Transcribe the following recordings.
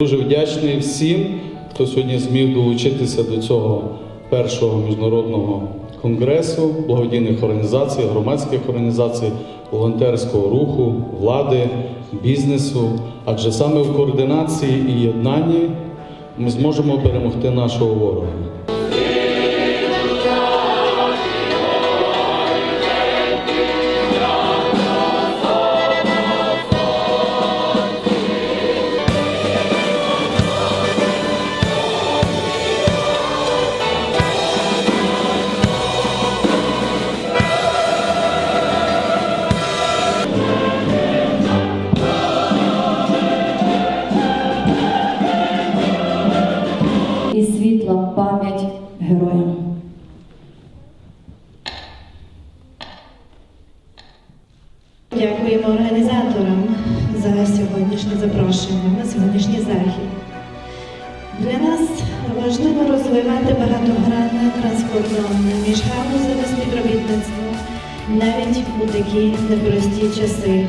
Дуже вдячний всім, хто сьогодні зміг долучитися до цього першого міжнародного конгресу благодійних організацій, громадських організацій, волонтерського руху, влади, бізнесу. Адже саме в координації і єднанні ми зможемо перемогти нашого ворога. Героям. Дякуємо організаторам за сьогоднішнє запрошення на сьогоднішній захід. Для нас важливо розвивати багатогранне транскордонне міжгалузеве співробітництво навіть у такі непрості часи.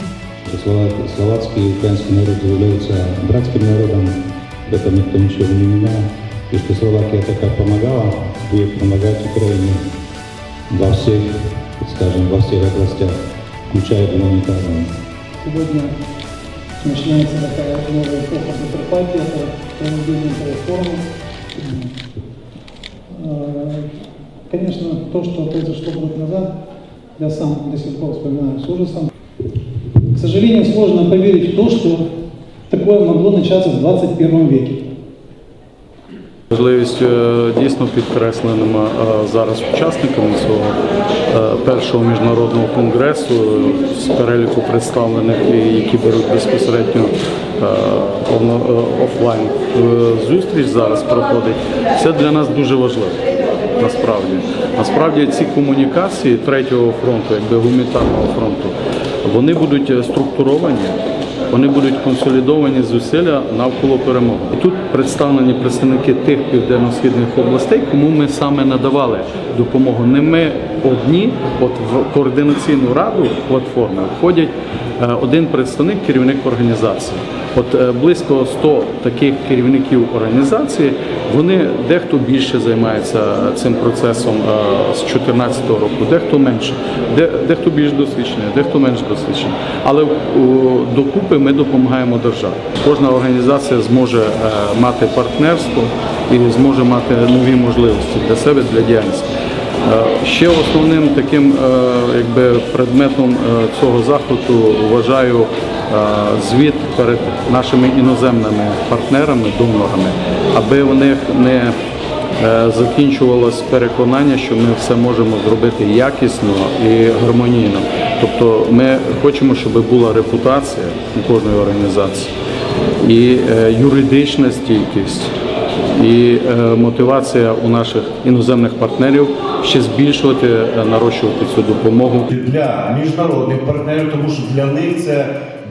Словацкий и украинский народ являются братским народом, в этом никто ничего не менял. И что Словакия такая помогала, будет помогать Украине во всех, скажем, во всех областях, включая гуманитарную. Сегодня начинается такая новая эпоха Закарпатья, это проведение реформы. Э, Конечно, то, что произошло год назад, я сам до сих пор вспоминаю с ужасом. К сожалению, сложно поверить в то, что такое могло начаться в 21 веке. Можливість е, дійсно підкресленими е, зараз учасниками цього е, першого міжнародного конгресу з переліку представлених, які беруть безпосередньо офлайн зустріч зараз проходить. Це для нас дуже важливо. Насправді, насправді ці комунікації третього фронту, якби гуманітарного фронту, вони будуть структуровані. Вони будуть консолідовані зусилля навколо перемоги. І тут представлені представники тих південно-східних областей, кому ми саме надавали допомогу. Не ми одні, от в координаційну раду платформи входять один представник, керівник організації. От е, близько 100 таких керівників організації, вони дехто більше займається цим процесом е, з 2014 року, дехто менше, дехто більш досвідчений, дехто менш досвідчений. Але докупи ми допомагаємо державі. Кожна організація зможе е, мати партнерство і зможе мати нові можливості для себе для діяльності. Е, Ще основним таким е, якби предметом е, цього заходу вважаю звіт перед нашими іноземними партнерами, донорами, аби у них не закінчувалось переконання, що ми все можемо зробити якісно і гармонійно. Тобто ми хочемо, щоб була репутація у кожної організації і юридична стійкість і е, мотивація у наших іноземних партнерів ще збільшувати, е, нарощувати цю допомогу. для міжнародних партнерів, тому що для них це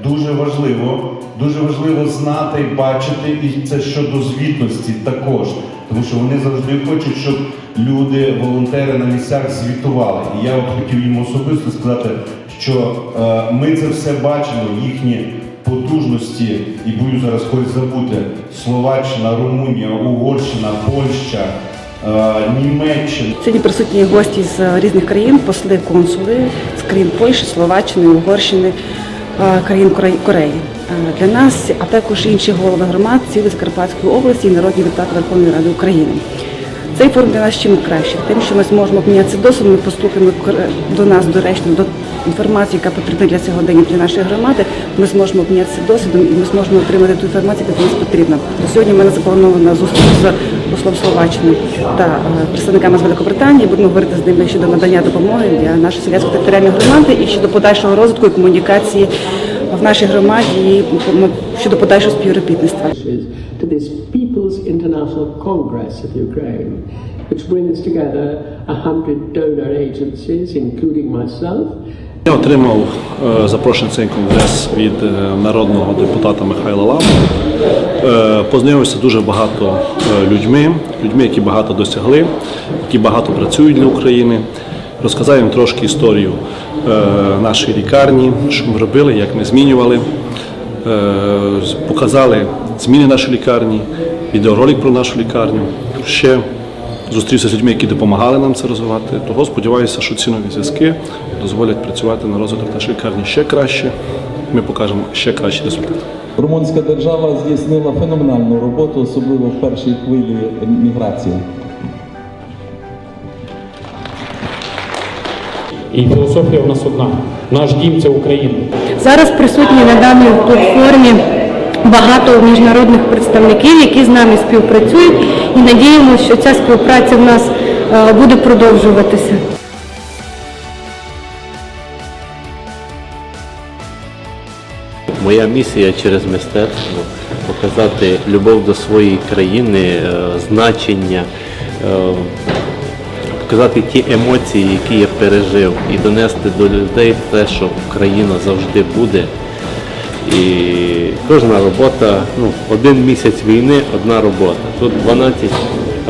дуже важливо. Дуже важливо знати і бачити, і це щодо звітності також. Тому що вони завжди хочуть, щоб люди, волонтери на місцях звітували. І я от хотів їм особисто сказати, що е, ми це все бачимо, їхні потужності, і боюсь зараз когось забути: Словаччина, Румунія, Угорщина, Польща, е, Німеччина. Сьогодні присутні гості з різних країн, посли, консули з країн Польщі, Словаччини, Угорщини, е, країн Кореї. Е, Для нас, а також інші голови громад цілої Закарпатської області і народні депутати Верховної Ради України. Цей форум для нас чим краще, тим, що ми зможемо обмінятися досвідом, ми поступимо до нас доречно до інформації, яка потрібна для сьогодення для нашої громади. Ми зможемо обмінятися досвідом і ми зможемо отримати ту інформацію, яка нас потрібна. Сьогодні в мене запланована зустріч з послом Словаччини та е, представниками з Великобританії. Будемо говорити з ними щодо надання допомоги для нашої селянської територіальної громади і щодо подальшого розвитку і комунікації в нашій громаді і щодо подальшого співробітництва. People's International Congress of Ukraine, which brings together a hundred donor agencies, including myself, Я отримав е, запрошення цей конгрес від е, народного депутата Михайла Лама. Е, Познайомився дуже багато людьми, людьми, які багато досягли, які багато працюють для України. Розказав їм трошки історію е, нашої лікарні, що ми робили, як ми змінювали е, показали зміни нашої лікарні, відеоролик про нашу лікарню. Ще зустрівся з людьми, які допомагали нам це розвивати. Того сподіваюся, що ці нові зв'язки дозволять працювати на розвиток нашої лікарні ще краще. Ми покажемо ще кращі результати. Румунська держава здійснила феноменальну роботу, особливо в першій хвилі міграції. І філософія в нас одна. Наш дім це Україна. Зараз присутні на даній платформі багато міжнародних представників, які з нами співпрацюють, і надіємося, що ця співпраця в нас е, буде продовжуватися. Моя місія через мистецтво показати любов до своєї країни, е, значення, е, показати ті емоції, які я пережив, і донести до людей те, що Україна завжди буде. І кожна робота, ну, один місяць війни, одна робота. Тут 12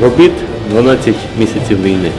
робіт, 12 місяців війни.